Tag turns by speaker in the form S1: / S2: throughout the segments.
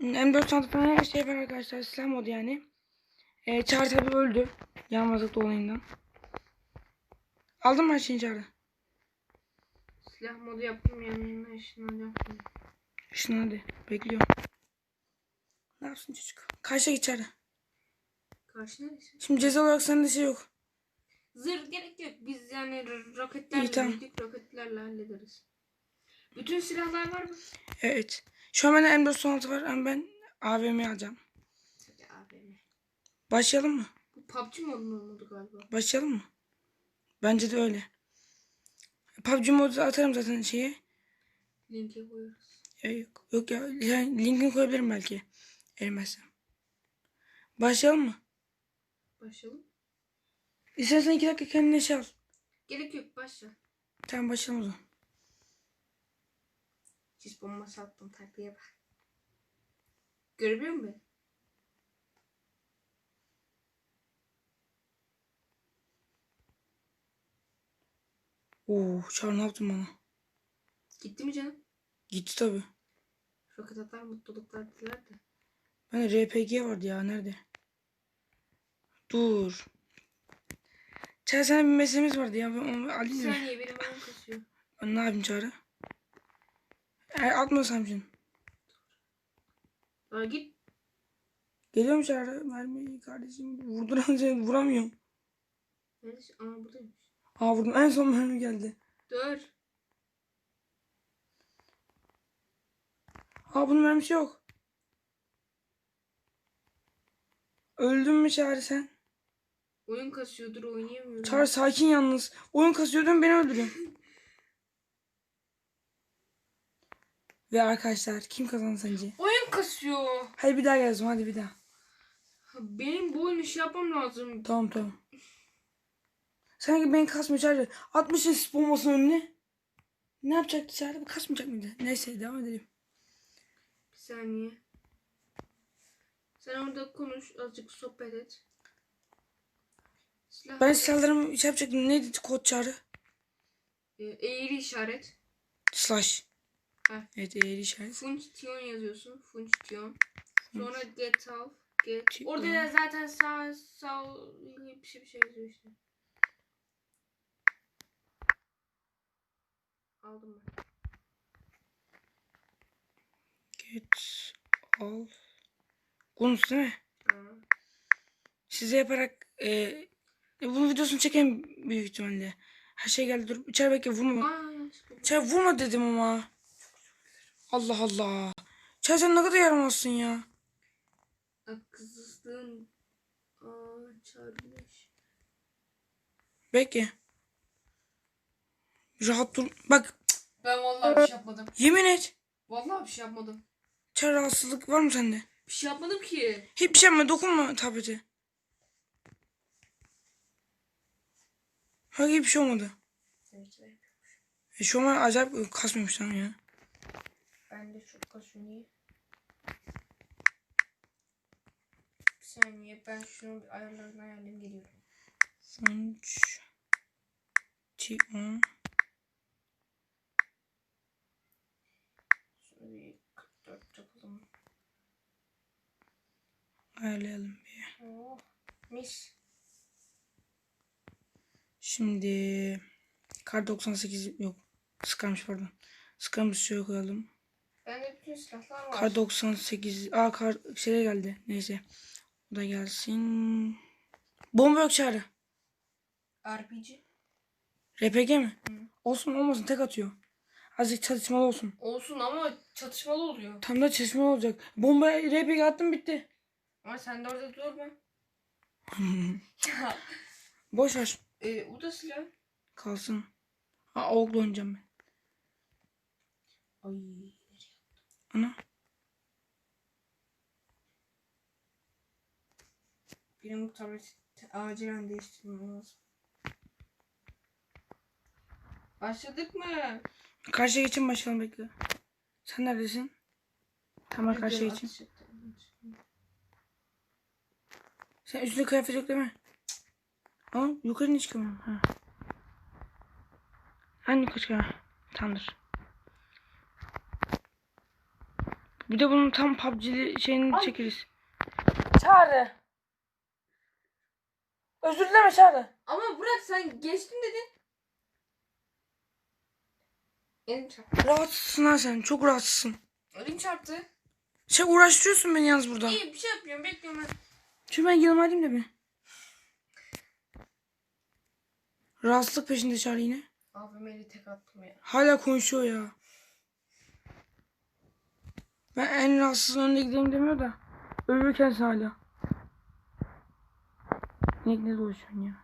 S1: M4 sandık falan her şey var arkadaşlar. Silah modu yani. Ee, Çağrı tabi öldü. Yalnızlık dolayından. Aldın mı her şeyi Çağrı?
S2: Silah modu yaptım yanına şimdi.
S1: Şunu hadi. Bekliyorum. Ne yapsın çocuk? Kaçta git Çağrı?
S2: Karşı neresi?
S1: Şimdi ceza olarak sende şey yok.
S2: Zırh gerek yok. Biz yani ro- roketlerle
S1: İyi, tamam.
S2: Roketlerle hallederiz. Bütün silahlar var mı?
S1: Evet. Şu an bende M4 son altı var ama ben AVM alacağım.
S2: Hadi AVM.
S1: Başlayalım mı?
S2: Bu PUBG modunun modu galiba.
S1: Başlayalım mı? Bence de öyle. PUBG modu atarım zaten şeye.
S2: Linke koyarız.
S1: Ya yok, yok ya. Yani linkini koyabilirim belki. Erimezsem. Başlayalım mı?
S2: Başlayalım.
S1: İstersen iki dakika kendine şey al.
S2: Gerek yok başla.
S1: Tamam başlayalım o zaman.
S2: Sis bombası attım taktiğe bak. Görebiliyor musun?
S1: Oo, Çağrı ne yaptın bana?
S2: Gitti mi canım?
S1: Gitti tabi.
S2: Roket atar mutluluklar diler de.
S1: Bende RPG vardı ya nerede? Dur. Çağrı sana bir meselemiz vardı ya. Ben onu
S2: Bir
S1: alayım mı?
S2: saniye benim ayağım kasıyor.
S1: Ben ne yapayım Çağrı? Eğer atmasam şimdi.
S2: Aa git.
S1: Geliyorum Çağrı. Mermi kardeşim. Vurduran seni vuramıyorum.
S2: Neredesin? Aa buradaymış.
S1: Aa vurdum. En son mermi geldi.
S2: Dur.
S1: Aa bunun mermisi yok. Öldün mü Çağrı sen?
S2: Oyun kasıyordur oynayamıyorum.
S1: Çağrı sakin yalnız. Oyun kasıyordun beni öldürüyorsun. Ve arkadaşlar kim kazandı sence?
S2: Oyun kasıyor.
S1: Hadi bir daha gelsin hadi bir daha.
S2: Benim bu oyunu şey yapmam lazım.
S1: Tamam tamam. Sanki beni kasmıyor Çağrı. Atmışsın sis bombasının önüne. Ne yapacaktı Çağrı? Kasmayacak mıydı? Neyse devam edelim.
S2: Bir saniye. Sen orada konuş azıcık sohbet et. Silah
S1: Ben silahlarımı şey yapacaktım. Neydi kod Çağrı?
S2: e, eğri işaret.
S1: Slash.
S2: Heh.
S1: Evet eğri işaret.
S2: Function yazıyorsun. Function. Sonra get off. Get.
S1: Function.
S2: Orada da zaten sağ sağ bir şey bir şey yazıyor işte. Aldım ben.
S1: Get all. Gunus değil mi?
S2: Aa.
S1: Size yaparak e, e, bunun videosunu çekeyim büyük ihtimalle. Her şey geldi dur. İçeri bekle vurma.
S2: Aa.
S1: İçeri vurma dedim ama. Allah Allah. Sen ne kadar yaramazsın ya.
S2: Akılsızlığın Aa, çarpmış.
S1: Bekle. Rahat dur. Bak
S2: Ben vallahi bir şey yapmadım.
S1: yemin et.
S2: Vallahi bir şey yapmadım.
S1: İçeri rahatsızlık var mı sende?
S2: Bir şey yapmadım ki.
S1: Hiçbir şey yapma dokunma tablete. Hayır bir şey olmadı. E, şu an acayip kasmıyormuş lan ya.
S2: Ben de çok niye? Bir saniye ben şunu bir ayarlarını ayarlayayım geliyorum.
S1: T10.
S2: Şunu bir 44 yapalım.
S1: Ayarlayalım bir.
S2: Oh, mis.
S1: Şimdi kar 98 yok. Sıkarmış pardon. Sıkarmış şöyle koyalım.
S2: Bütün silahlar var.
S1: Kar 98. Aa kar şeye geldi. Neyse. O da gelsin. Bomba yok çağrı.
S2: RPG.
S1: RPG mi?
S2: Hı.
S1: Olsun olmasın tek atıyor. Azıcık çatışmalı olsun.
S2: Olsun ama çatışmalı oluyor.
S1: Tam da çatışmalı olacak. Bomba RPG attım bitti.
S2: Ama sen de orada durma.
S1: Boş ver.
S2: e, o da silah.
S1: Kalsın. Aa okla oynayacağım ben.
S2: Ay.
S1: Ana.
S2: Benim bu tableti acilen değiştirmem lazım. Başladık mı?
S1: Karşıya geçin başlayalım bekle. Sen neredesin? Tamam karşıya geçin. Sen üstünde kıyafet yok değil mi? Aa yukarı niye çıkamıyorum? Ha. Yukarı çıkamıyorum? Tamamdır. Bir de bunun tam PUBG'li şeyini
S2: Ay.
S1: çekeriz. Çağrı. Özür dileme Çağrı.
S2: Ama Burak sen geçtim dedin. Elim çarptı.
S1: Rahatsızsın ha sen. Çok rahatsızsın.
S2: Elim çarptı.
S1: Sen uğraştırıyorsun beni yalnız burada.
S2: İyi bir şey yapıyorum bekliyorum ben.
S1: Çünkü ben alayım da bir. Rahatsızlık peşinde Çağrı yine.
S2: AVM'li tek attım ya.
S1: Hala konuşuyor ya. Ben en rahatsız önüne gidelim demiyor da. Ölürken hala. Ne ne dolaşıyorsun ya?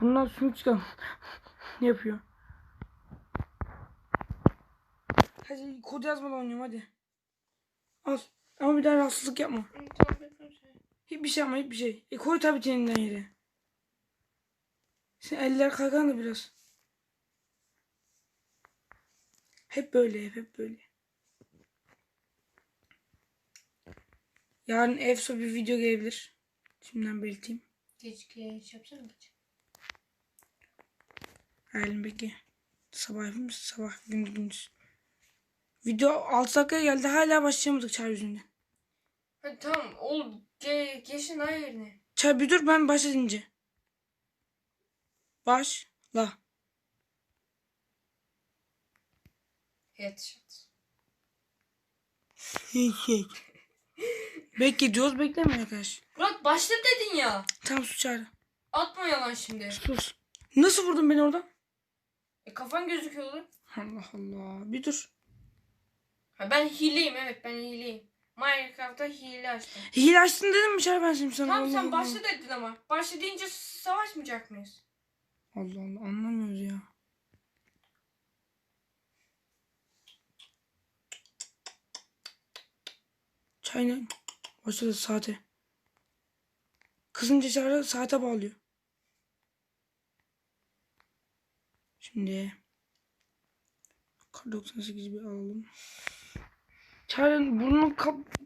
S1: Bunlar sümük çıkan. ne yapıyor? Hadi kod yazmadan oynuyorum hadi. Al. Ama bir daha rahatsızlık yapma.
S2: Seni.
S1: Hiçbir şey yapma hiçbir şey. E koy tabii elinden yere. Sen eller kaygan da biraz. Hep böyle hep böyle. Yarın EFSO bir video gelebilir. Şimdiden belirteyim.
S2: Keşke şey yapsana geç.
S1: Hayalim bekle. Sabah yapayım? Sabah gündüz gündüz. Video 6 dakikaya geldi. Hala başlayamadık çay yüzünden.
S2: Hadi tamam ol ge geçin daha yerine.
S1: Çay bir dur ben başlayınca. Başla.
S2: Headshot.
S1: Şey. Bekle diyoruz beklemiyor arkadaş.
S2: Burak başla dedin ya.
S1: Tamam sus çağrı.
S2: Atma yalan şimdi.
S1: Sus. Nasıl vurdun beni oradan?
S2: E, kafan gözüküyordu.
S1: Allah Allah. Bir dur.
S2: Ha, ben hileyim evet ben hileyim. Minecraft'ta hile açtım.
S1: Hile açtın dedim mi çağrı ben şimdi sana?
S2: Tamam
S1: Allah
S2: sen
S1: Allah.
S2: başla dedin ama. Başla deyince savaşmayacak mıyız?
S1: Allah Allah anlamıyoruz ya. Çay ne? Başladı saate. Kızınca çağrı saate bağlıyor. Şimdi kar 98 bir alalım. Çağrı burnunu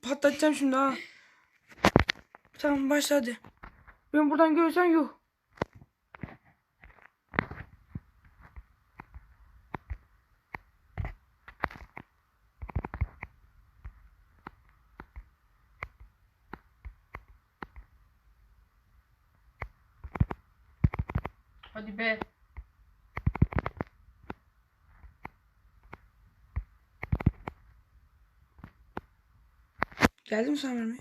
S1: patlatacağım şimdi ha. Tamam başla hadi. Ben buradan görsen yuh.
S2: Hadi be.
S1: Geldi mi sana vermeye?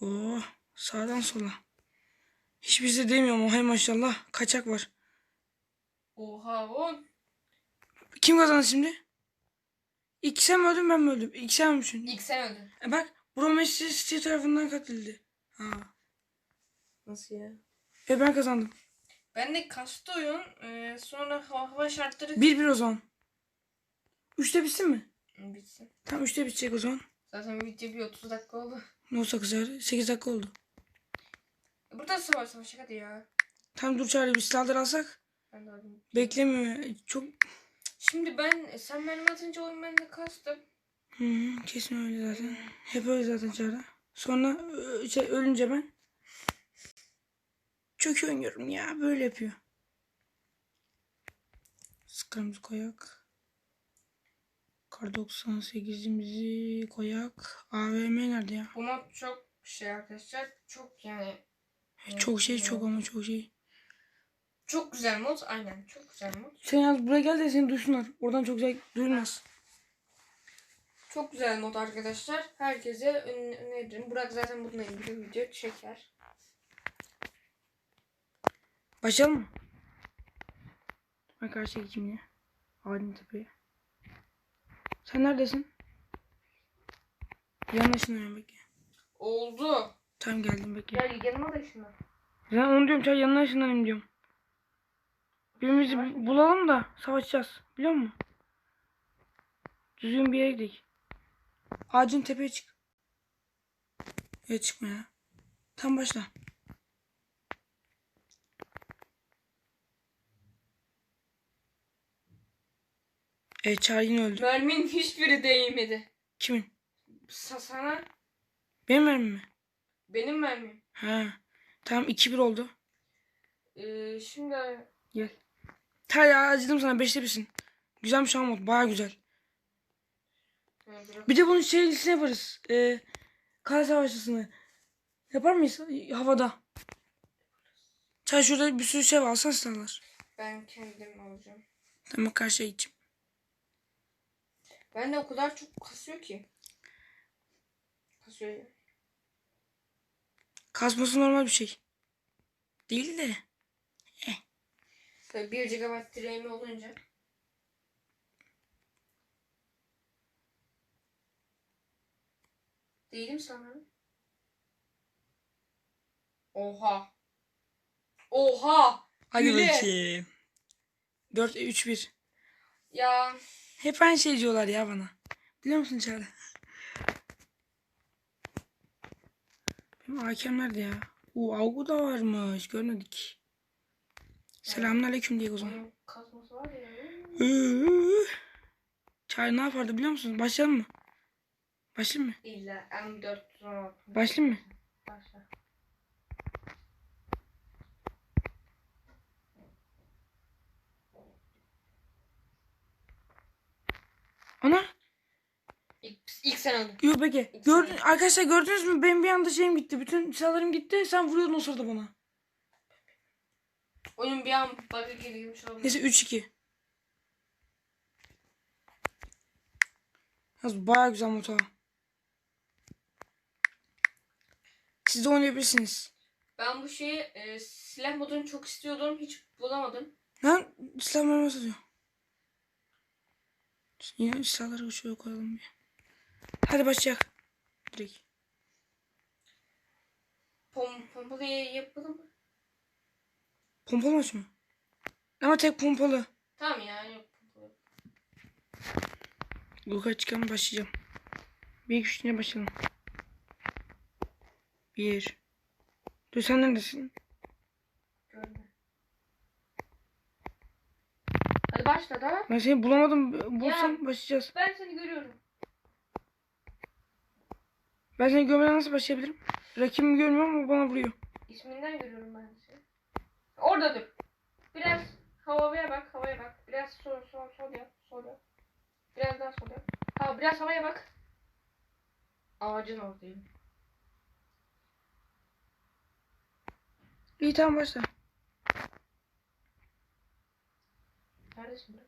S1: Oo, sağdan sola. Hiçbir şey demiyorum o hay maşallah. Kaçak var.
S2: Oha on.
S1: Kim kazandı şimdi? İlk sen mi öldün ben mi öldüm? İlk sen ölmüşsün.
S2: İlk sen öldün.
S1: E bak Bro Messi City tarafından katıldı. Ha.
S2: Nasıl ya?
S1: Ve ben kazandım.
S2: Ben de kastı oyun. e, sonra hava, şartları
S1: 1-1 o zaman. Üçte bitsin mi?
S2: bitsin.
S1: Tamam üçte bitecek o zaman.
S2: Zaten video bir 30 dakika oldu.
S1: Ne olsa kızar. 8 dakika oldu.
S2: Burada savaş savaş hadi ya.
S1: Tam dur çağrı bir silahlar alsak.
S2: Ben de alayım.
S1: Beklemiyor. Çok
S2: Şimdi ben sen benim atınca oyun bende kastım.
S1: Hı hı, kesin öyle zaten. Hep öyle zaten Çağrı. Sonra ö- şey, ölünce ben çok oynuyorum ya. Böyle yapıyor. Sıkırımızı koyak. Kar 98'imizi koyak. AVM nerede ya?
S2: Bu mod çok şey arkadaşlar. Çok yani.
S1: Çok şey çok ama çok şey.
S2: Çok güzel mod. Aynen çok güzel mod.
S1: Sen yalnız buraya gel de seni duysunlar. Oradan çok güzel duyulmaz.
S2: Çok güzel mod arkadaşlar. Herkese ön- öneririm. Burak zaten bununla ilgili video çeker.
S1: Başlayalım mı? Ben karşıya geçeyim yine. Adin tepeye. Sen neredesin? Yanlışına bekle.
S2: Oldu.
S1: Tamam geldim bekle.
S2: Gel yanıma da şuna.
S1: Ben onu diyorum çay yanına ışınlanayım diyorum. Birbirimizi bu- bulalım da savaşacağız. Biliyor musun? Düzgün bir yere gidelim. Ağacın tepeye çık. Ya çıkma ya. Tam başla. Çağrı yine öldü.
S2: Mermin hiçbiri değmedi.
S1: Kimin?
S2: Sa- sana
S1: Benim mermim mi?
S2: benim mermim.
S1: Ha. Tamam 2-1 oldu.
S2: Ee, şimdi
S1: Gel. Ta ya acıdım sana 5'te birsin. Güzel bir şey. Baya güzel.
S2: Ha, bırak.
S1: Bir de bunun şeylisini yaparız. Ee, kara savaşçısını. Yapar mıyız? Havada. Çay şurada bir sürü şey var. Alsana silahlar.
S2: ben kendim alacağım.
S1: Tamam karşıya gideceğim.
S2: Ben de o kadar çok kasıyor ki. Kasıyor ya.
S1: Kasması normal bir şey. Değil de.
S2: Tabii 1 GB RAM olunca. Değilim sana. Oha. Oha.
S1: Hadi
S2: Güle.
S1: bakayım. 4 3 1.
S2: Ya
S1: Hep aynı şey diyorlar ya bana. Biliyor musun Çağrı? Benim hakem nerede ya? Oo Avgu da varmış. Görmedik. Selamünaleyküm diye o zaman.
S2: kasması var ya.
S1: Çağrı ne yapardı biliyor musun? Başlayalım mı? Başlayayım mı?
S2: İlla M416.
S1: Başlayayım mı?
S2: Başla.
S1: Ana.
S2: İlk, ilk sen öldün.
S1: Yok peki. Gördün, arkadaşlar gördünüz mü? Benim bir anda şeyim gitti. Bütün silahlarım gitti. Sen vuruyordun o sırada bana.
S2: Oyun bir an bug'a girmiş olabilir.
S1: Neyse 3-2. Yalnız baya güzel motor. Siz de oynayabilirsiniz.
S2: Ben bu şeyi e, silah modunu çok istiyordum. Hiç bulamadım.
S1: Lan silah mermi satıyor. Yine silahları şöyle koyalım bir. Hadi başlayalım. Direkt.
S2: Pom pompalı yapalım mı?
S1: Pompalı maç mı? Ama tek pompalı.
S2: Tamam ya yok pompalı.
S1: Yukarı çıkalım başlayacağım. Bir iki başlayalım. Bir. Dur sen neredesin?
S2: Görme. Hadi başla da.
S1: Ben seni bulamadım. Bulsam başlayacağız.
S2: Ben seni görüyorum.
S1: Ben seni görmeden nasıl başlayabilirim? Rakibimi görmüyorum ama bana vuruyor.
S2: İsminden görüyorum ben seni. Orada dur. Biraz havaya bak, havaya bak. Biraz sol, sol, sol yap, sol yap. Biraz daha sol yap. Ha, biraz havaya bak. Ağacın oradayım.
S1: İyi tamam başla.
S2: Neredesin be?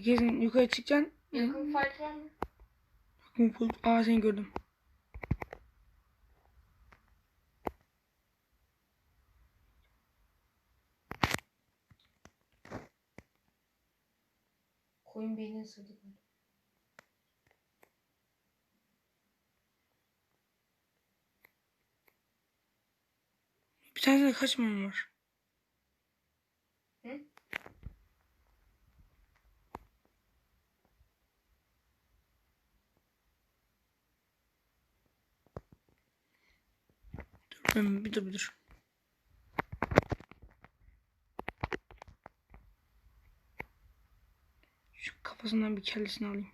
S1: Gezin yukarı çıkacaksın.
S2: Yakın fight var mı?
S1: Kumpul. Aa seni gördüm.
S2: Koyun beynini ısırdı.
S1: Bir tane de kaç mermi var?
S2: Hı?
S1: Dur ben bir dur bir dur. Şu kafasından bir kellesini alayım.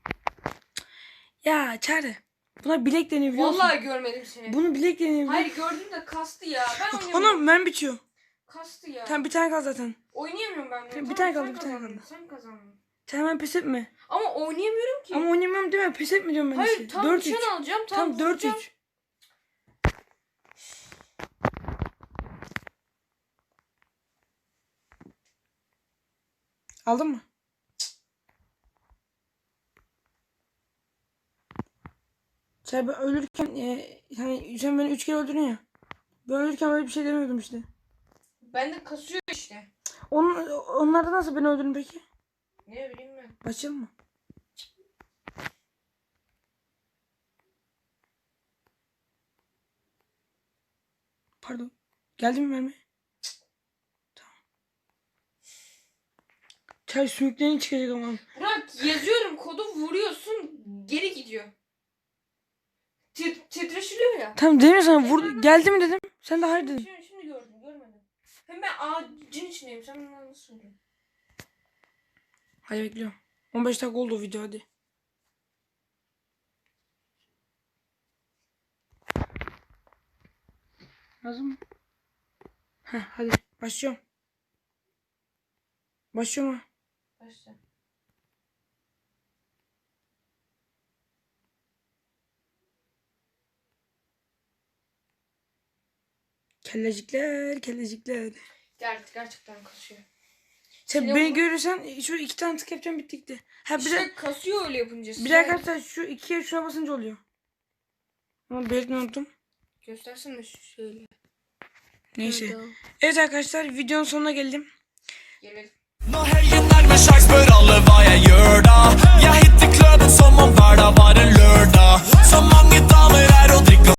S1: Ya Çare. Buna bilek deniyor biliyor musun?
S2: Vallahi görmedim seni.
S1: Bunu bilek deniyor biliyor
S2: Hayır gördüm de kastı ya. Ben
S1: musun?
S2: oynayamıyorum.
S1: Ana mermi bitiyor.
S2: Kastı ya.
S1: Tamam bir tane kaldı zaten.
S2: Oynayamıyorum ben.
S1: Tamam, bir tane kaldı, bir tane kaldı.
S2: Sen kazandın.
S1: Sen hemen pes etme.
S2: Ama oynayamıyorum ki.
S1: Ama oynamıyorum değil mi? Pes etme diyorum ben
S2: Hayır
S1: işte.
S2: tam
S1: 4-3.
S2: nişan alacağım. Tam
S1: Tam
S2: vuracağım.
S1: 4-3. Aldın mı? Sen ben ölürken e, hani sen beni üç kere öldürdün ya. Ben ölürken öyle bir şey demiyordum işte.
S2: Ben de kasıyor işte.
S1: Onun, onlarda nasıl beni öldürdün peki?
S2: Ne bileyim ben.
S1: Başlayalım mı? Pardon. Geldi mi mermi? Tamam. Çay sümüklerini çıkacak ama.
S2: Burak yazıyorum kodu vuruyorsun geri gidiyor. Tit titreşiliyor ya.
S1: Tamam dedim ya sana vur geldi mi dedim. Sen de hayır dedin.
S2: Şimdi, şimdi gördüm görmedim. Hem ben ağacın içindeyim. Sen nasıl söylüyorsun?
S1: Hadi bekliyorum. 15 dakika oldu video hadi. Lazım mı? Heh, hadi başlıyorum. Başlıyor mu?
S2: Başla.
S1: Kellecikler, kellecikler.
S2: Ger gerçekten kasıyor.
S1: Sen
S2: Yine
S1: beni
S2: bu-
S1: görürsen şu iki tane tık yapacağım bitti gitti. Ha bir de
S2: İşte kasıyor öyle yapınca.
S1: bir de arkadaşlar şu ikiye şuna basınca oluyor. Ama belirtmeyi unuttum.
S2: Göstersene şu şöyle.
S1: Neyse.
S2: Evet,
S1: Evet arkadaşlar videonun sonuna geldim.
S2: Gelelim.
S3: Når helgen nærmer seg, spør alle hva jeg gjør da. Jeg hitter kløden som om hverdag var en lørdag. Så mange damer